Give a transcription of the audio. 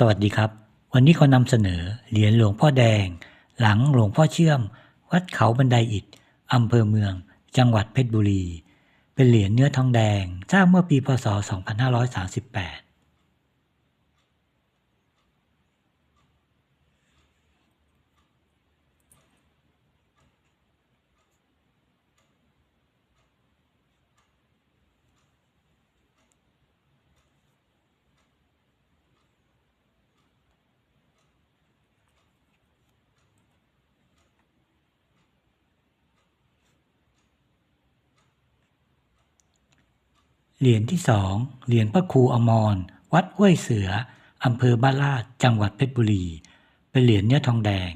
สวัสดีครับ วันนี้ขอนำเสนอเหรียญหลวงพ่อแดง หลังหลวงพ่อเชื่อม วัดเขาบันไดอิฐอำเภอเมือง จังหวัดเพชรบุรี เป็นเหรียญเนื้อทองแดงสร้างเมื่อปีพศ 2538 เหรียญที่สองเหรียญพระครูอมร วัดห้วยเสืออำเภอบ้านลาดจังหวัดเพชรบุรี เป็นเหรียญเนื้อทองแดง